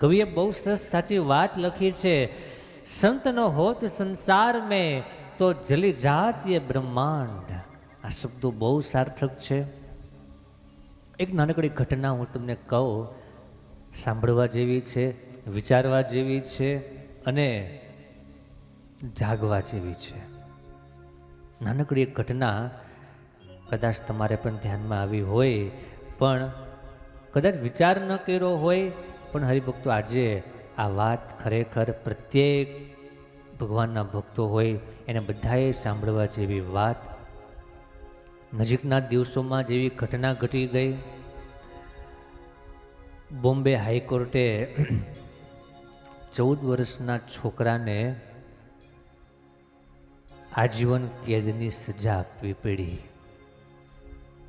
કવિએ બહુ સરસ સાચી વાત લખી છે સંત ન હોત સંસાર મેં, તો જલી જાત બ્રહ્માંડ. આ શબ્દો બહુ સાર્થક છે. એક નાનકડી ઘટના હું તમને કહું, સાંભળવા જેવી છે, વિચારવા જેવી છે અને જાગવા જેવી છે. નાનકડી એક ઘટના કદાચ તમારે પણ ધ્યાનમાં આવી હોય, પણ કદાચ વિચાર ન કર્યો હોય પણ હરિભક્તો, આજે આ વાત ખરેખર પ્રત્યેક ભગવાનના ભક્તો હોય, એને બધાએ સાંભળવા જેવી વાત. નજીકના દિવસોમાં જેવી ઘટના ઘટી ગઈ. બોમ્બે હાઈકોર્ટે ચૌદ વર્ષના છોકરાને આજીવન કેદની સજા આપવી પડી.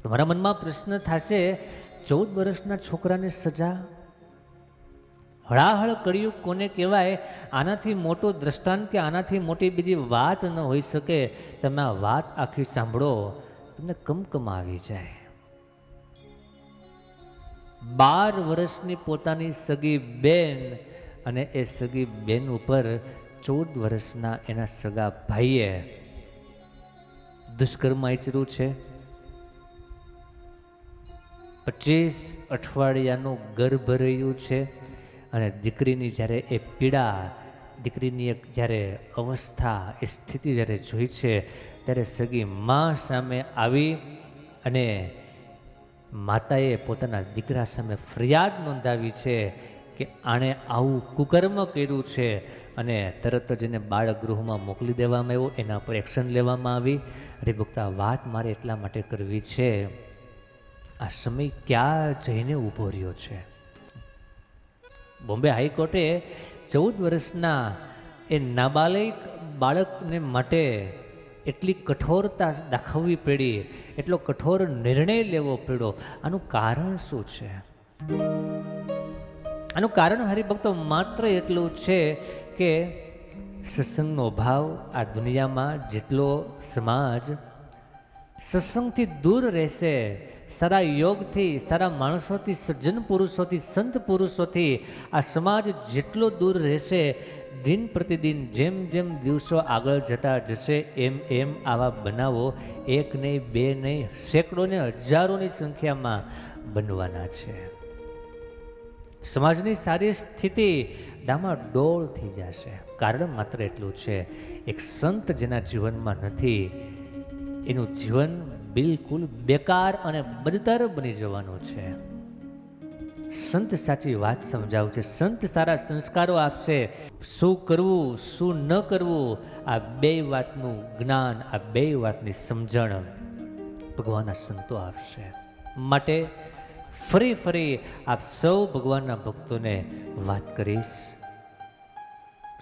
તમારા મનમાં પ્રશ્ન થશે, ચૌદ વર્ષના છોકરાને સજા? હળાહળ કર્યું કોને કહેવાય? આનાથી મોટો દ્રષ્ટાંત કે આનાથી મોટી બીજી વાત ન હોઈ શકે. તમે આ વાત આખી સાંભળો, તમને કમકમ આવી જાય. બાર વર્ષની પોતાની સગી બેન અને એ સગી બેન ઉપર ચૌદ વર્ષના એના સગા ભાઈએ દુષ્કર્મ આચર્યું છે. પચીસ અઠવાડિયાનું ગર્ભ રહ્યું છે. અને દીકરીની જ્યારે એ પીડા, દીકરીની એક જ્યારે અવસ્થા, એ સ્થિતિ જ્યારે જોઈ છે, ત્યારે સગી મા સામે આવી અને માતાએ પોતાના દીકરા સામે ફરિયાદ નોંધાવી છે કે આણે આવું કુકર્મ કર્યું છે અને તરત જ એને બાળગૃહમાં મોકલી દેવામાં આવ્યો, એના પર એક્શન લેવામાં આવી. હરિભક્તા, વાત મારે એટલા માટે કરવી છે, આ સમય ક્યાં જઈને ઊભો રહ્યો છે? બોમ્બે હાઈકોર્ટે ચૌદ વર્ષના એ નાબાલિક બાળકને માટે એટલી કઠોરતા દાખવવી પડી, એટલો કઠોર નિર્ણય લેવો પડ્યો. આનું કારણ શું છે? આનું કારણ હરિભક્તો માત્ર એટલું છે કે સત્સંગનો ભાવ આ દુનિયામાં જેટલો સમાજ સત્સંગથી દૂર રહેશે. સારા યોગથી, સારા માણસોથી, સજ્જન પુરુષોથી, સંત પુરુષોથી આ સમાજ જેટલો દૂર રહેશે, દિન પ્રતિદિન જેમ જેમ દિવસો આગળ જતા જશે, એમ એમ આવા બનાવો એક નહીં, બે નહીં, સેંકડો ને હજારોની સંખ્યામાં બનવાના છે. સમાજની સારી સ્થિતિ ડામાડોળ થઈ જશે. કારણ માત્ર એટલું છે, એક સંત જેના જીવનમાં નથી એનું જીવન બિલકુલ બેકાર અને બદતર બની જવાનું છે. સંત સાચી વાત સમજાવું છે સંત સારા સંસ્કારો આપશે. શું કરવું, શું ન કરવું, આ બે વાતનું જ્ઞાન, આ બે વાતની સમજણ ભગવાનના સંતો આપશે. માટે ફરી ફરી આપ સૌ ભગવાનના ભક્તોને વાત કરીશ.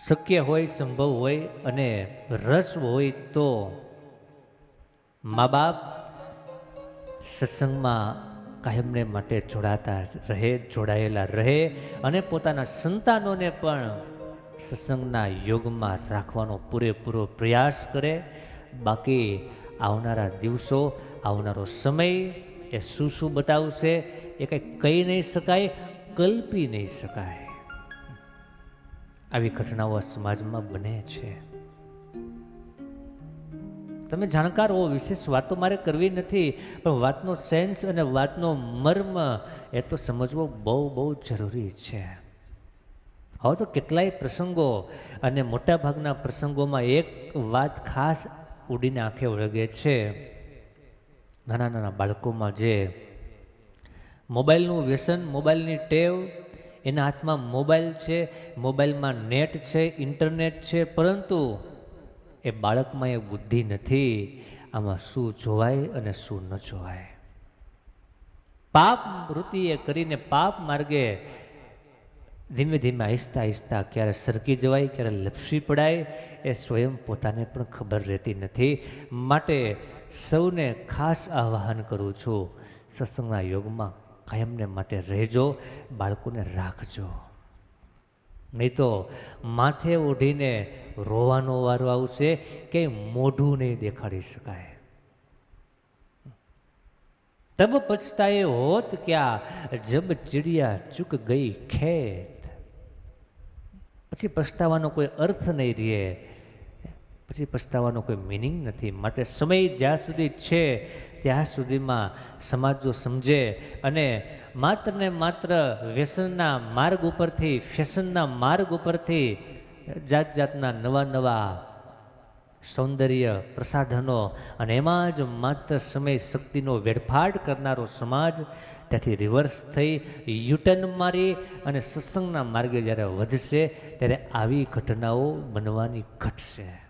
શક્ય હોય, સંભવ હોય અને રસ હોય તો મા બાપ સત્સંગમાં કાયમને માટે જોડાતા રહે, જોડાયેલા રહે અને પોતાના સંતાનોને પણ સત્સંગના યોગમાં રાખવાનો પૂરેપૂરો પ્રયાસ કરે. બાકી આવનારા દિવસો, આવનારો સમય એ શું શું બતાવશે એ કંઈ કહી નહીં શકાય, કલ્પી નહીં શકાય. આવી ઘટનાઓ સમાજમાં બને છે. તમે જાણકાર હો, વિશેષ વાતો મારે કરવી નથી, પણ વાતનો સેન્સ અને વાતનો મર્મ, એ તો સમજવો બહુ બહુ જરૂરી છે. હવે તો કેટલાય પ્રસંગો અને મોટાભાગના પ્રસંગોમાં એક વાત ખાસ ઉડીને આંખે વળગે છે. નાના નાના બાળકોમાં જે મોબાઈલનું વ્યસન, મોબાઈલની ટેવ, એના હાથમાં મોબાઈલ છે, મોબાઈલમાં નેટ છે, ઇન્ટરનેટ છે, પરંતુ એ બાળકમાં એ બુદ્ધિ નથી, આમાં શું જોવાય અને શું ન જોવાય. પાપ વૃત્તિએ કરીને પાપ માર્ગે ધીમે ધીમે આહિસ્તા આહિસ્તા ક્યારે સરકી જવાય, ક્યારે લપસી પડાય, એ સ્વયં પોતાને પણ ખબર રહેતી નથી. માટે સૌને ખાસ આહ્વાન કરું છું, સત્સંગના યોગમાં કાયમને માટે રહેજો, બાળકોને રાખજો. નહીં તો માથે ઓઢીને રોવાનો વારો આવશે કે મોઢું નહીં દેખાડી શકાય. તબ પછતાએ હોત ક્યાં જબ ચિડિયા ચૂક ગઈ ખેત. પછી પછતાવાનો કોઈ અર્થ નહીં રહે. પછી પછતાવાનો કોઈ મિનિંગ નથી. માટે સમય જ્યાં સુધી છે, ત્યાં સુધીમાં સમાજ જો સમજે અને માત્ર ને માત્ર વ્યસનના માર્ગ ઉપરથી, ફેશનના માર્ગ ઉપરથી જાત જાતના નવા નવા સૌંદર્ય પ્રસાધનો અને એમાં જ માત્ર સમય શક્તિનો વેડફાટ કરનારો સમાજ ત્યાંથી રિવર્સ થઈ યુટર્ન મારી અને સત્સંગના માર્ગે જ્યારે વધશે, ત્યારે આવી ઘટનાઓ બનવાની ઘટશે.